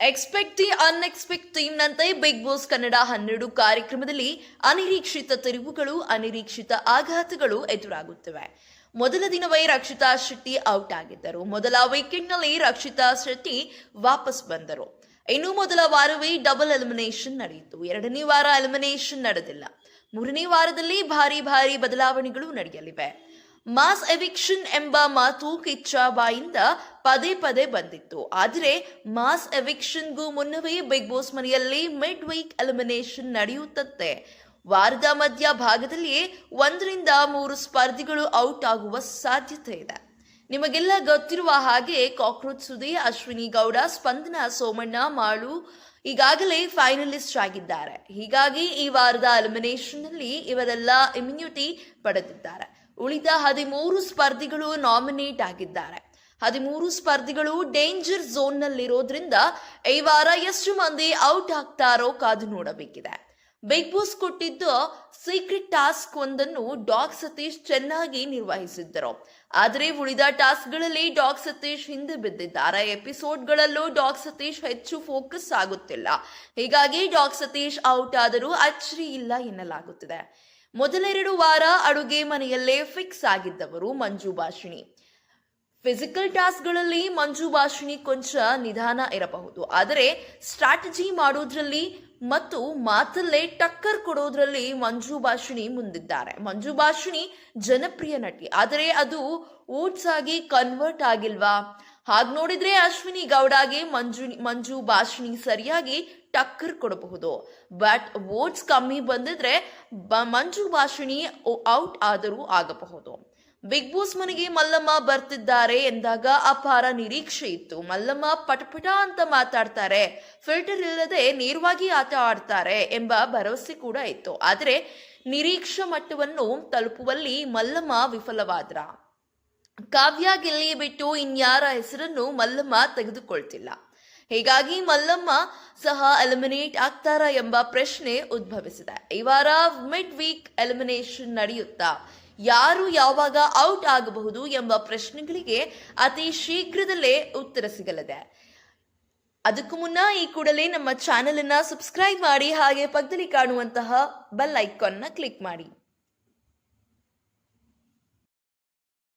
Expect the unexpected ಥೀಮ್ನಂತೆ Bigg Boss Kannada ಹನ್ನೆರಡು ಕಾರ್ಯಕ್ರಮದಲ್ಲಿ ಅನಿರೀಕ್ಷಿತ ತಿರುವುಗಳು, ಅನಿರೀಕ್ಷಿತ ಆಘಾತಗಳು ಎದುರಾಗುತ್ತಿವೆ. ಮೊದಲ ದಿನವೇ ರಕ್ಷಿತಾ ಶೆಟ್ಟಿ ಔಟ್ ಆಗಿದ್ದರು. ಮೊದಲ ವೀಕೆಂಡ್ನಲ್ಲಿ ರಕ್ಷಿತಾ ಶೆಟ್ಟಿ ವಾಪಸ್ ಬಂದರು. ಇನ್ನು ಮೊದಲ ವಾರವೇ ಡಬಲ್ ಎಲಿಮಿನೇಷನ್ ನಡೆಯಿತು. ಎರಡನೇ ವಾರ ಎಲಿಮಿನೇಷನ್ ನಡೆದಿಲ್ಲ. ಮೂರನೇ ವಾರದಲ್ಲಿ ಭಾರಿ ಭಾರಿ ಬದಲಾವಣೆಗಳು ನಡೆಯಲಿವೆ. ಮಾಸ್ ಎವಿಕ್ಷನ್ ಎಂಬ ಮಾತು ಕಿಚ್ಚಾಬಾಯಿಂದ ಪದೇ ಪದೇ ಬಂದಿತ್ತು. ಆದರೆ ಮಾಸ್ ಎವಿಕ್ಷನ್ಗೂ ಮುನ್ನವೇ ಬಿಗ್ ಬಾಸ್ ಮನೆಯಲ್ಲಿ ಮಿಡ್ ವೀಕ್ ಎಲಿಮಿನೇಷನ್ ನಡೆಯುತ್ತಂತೆ. ವಾರದ ಮಧ್ಯ ಭಾಗದಲ್ಲಿ ಒಂದರಿಂದ ಮೂರು ಸ್ಪರ್ಧಿಗಳು ಔಟ್ ಆಗುವ ಸಾಧ್ಯತೆ ಇದೆ. ನಿಮಗೆಲ್ಲ ಗೊತ್ತಿರುವ ಹಾಗೆ ಕಾಕ್ರೋಚ್ ಸುದಿ, ಅಶ್ವಿನಿ ಗೌಡ, ಸ್ಪಂದನ ಸೋಮಣ್ಣ, ಮಾಳು ಈಗಾಗಲೇ ಫೈನಲಿಸ್ಟ್ ಆಗಿದ್ದಾರೆ. ಹೀಗಾಗಿ ಈ ವಾರದ ಎಲಿಮಿನೇಷನ್ನಲ್ಲಿ ಇವರೆಲ್ಲ ಇಮ್ಯುನಿಟಿ ಪಡೆದಿದ್ದಾರೆ. ಉಳಿದ ಹದಿಮೂರು ಸ್ಪರ್ಧಿಗಳು ನಾಮಿನೇಟ್ ಆಗಿದ್ದಾರೆ. ಹದಿಮೂರು ಸ್ಪರ್ಧಿಗಳು ಡೇಂಜರ್ ಝೋನ್ನಲ್ಲಿರೋದ್ರಿಂದ ಈ ವಾರ ಎಷ್ಟು ಮಂದಿ ಔಟ್ ಆಗ್ತಾರೋ ಕಾದು ನೋಡಬೇಕಿದೆ. ಬಿಗ್ ಬಾಸ್ ಕೊಟ್ಟಿದ್ದ ಸೀಕ್ರೆಟ್ ಟಾಸ್ಕ್ ಒಂದನ್ನು ಡಾಗ್ ಸತೀಶ್ ಚೆನ್ನಾಗಿ ನಿರ್ವಹಿಸಿದ್ದರು. ಆದರೆ ಉಳಿದ ಟಾಸ್ಕ್ಗಳಲ್ಲಿ ಡಾಗ್ ಸತೀಶ್ ಹಿಂದೆ ಬಿದ್ದಿದ್ದಾರೆ. ಎಪಿಸೋಡ್ಗಳಲ್ಲೂ ಡಾಗ್ ಸತೀಶ್ ಹೆಚ್ಚು ಫೋಕಸ್ ಆಗುತ್ತಿಲ್ಲ. ಹೀಗಾಗಿ ಡಾಗ್ ಸತೀಶ್ ಔಟ್ ಆದರೂ ಅಚ್ಚರಿ ಇಲ್ಲ ಎನ್ನಲಾಗುತ್ತಿದೆ. ಮೊದಲೆರಡು ವಾರ ಅಡುಗೆ ಮನೆಯಲ್ಲೇ ಫಿಕ್ಸ್ ಆಗಿದ್ದವರು ಮಂಜು ಭಾಷಿಣಿ. ಫಿಸಿಕಲ್ ಟಾಸ್ಕ್ಗಳಲ್ಲಿ ಮಂಜು ಭಾಷಿಣಿ ಕೊಂಚ ನಿಧಾನ ಇರಬಹುದು. ಆದರೆ ಸ್ಟ್ರಾಟಜಿ ಮಾಡೋದ್ರಲ್ಲಿ ಮತ್ತು ಮಾತಲ್ಲೇ ಟಕ್ಕರ್ ಕೊಡೋದ್ರಲ್ಲಿ ಮಂಜು ಭಾಷಿಣಿ ಮುಂದಿದ್ದಾರೆ. ಮಂಜು ಭಾಷಿಣಿ ಜನಪ್ರಿಯ ನಟಿ. ಆದರೆ ಅದು ಓಟ್ಸ್ ಆಗಿ ಕನ್ವರ್ಟ್ ಆಗಿಲ್ವಾ? ಹಾಗೆ ನೋಡಿದ್ರೆ ಅಶ್ವಿನಿ ಗೌಡಗೆ ಮಂಜು ಮಂಜು ಭಾಷಿಣಿ ಸರಿಯಾಗಿ ಟಕ್ಕರ್ ಕೊಡಬಹುದು. ಬಟ್ ವೋಟ್ಸ್ ಕಮ್ಮಿ ಬಂದಿದ್ರೆ ಮಂಜು ಭಾಷಿಣಿ ಔಟ್ ಆದರೂ ಆಗಬಹುದು. ಬಿಗ್ ಬಾಸ್ ಮನೆಗೆ ಮಲ್ಲಮ್ಮ ಬರ್ತಿದ್ದಾರೆ ಎಂದಾಗ ಅಪಾರ ನಿರೀಕ್ಷೆ ಇತ್ತು. ಮಲ್ಲಮ್ಮ ಪಟಪಟ ಅಂತ ಮಾತಾಡ್ತಾರೆ. ಫಿಲ್ಟರ್ ಇಲ್ಲದೆ ನೇರವಾಗಿ ಆಟ ಆಡ್ತಾರೆ ಎಂಬ ಭರವಸೆ ಕೂಡ ಇತ್ತು. ಆದರೆ ನಿರೀಕ್ಷಾ ಮಟ್ಟವನ್ನು ತಲುಪುವಲ್ಲಿ ಮಲ್ಲಮ್ಮ ವಿಫಲವಾದ್ರ. ಕಾವ್ಯ ಗಿಲ್ಲಿ ಬಿಟ್ಟು ಇನ್ಯಾರ ಹೆಸರನ್ನು ಮಲ್ಲಮ್ಮ ತೆಗೆದುಕೊಳ್ತಿಲ್ಲ. ಹೀಗಾಗಿ ಮಲ್ಲಮ್ಮ ಸಹ ಎಲಿಮಿನೇಟ್ ಆಗ್ತಾರಾ ಎಂಬ ಪ್ರಶ್ನೆ ಉದ್ಭವಿಸಿದೆ. ಈ ವಾರ ಮಿಡ್ ವೀಕ್ ಎಲಿಮಿನೇಷನ್ ನಡೆಯುತ್ತಾ? ಯಾರು ಯಾವಾಗ ಔಟ್ ಆಗಬಹುದು ಎಂಬ ಪ್ರಶ್ನೆಗಳಿಗೆ ಅತಿ ಶೀಘ್ರದಲ್ಲೇ ಉತ್ತರ ಸಿಗಲಿದೆ. ಅದಕ್ಕೂ ಮುನ್ನ ಈ ಕೂಡಲೇ ನಮ್ಮ ಚಾನೆಲ್ ಅನ್ನ ಸಬ್ಸ್ಕ್ರೈಬ್ ಮಾಡಿ ಹಾಗೆ ಪಕ್ಕದಲ್ಲಿ ಕಾಣುವಂತಹ ಬೆಲ್ ಐಕಾನ್ನ ಕ್ಲಿಕ್ ಮಾಡಿ.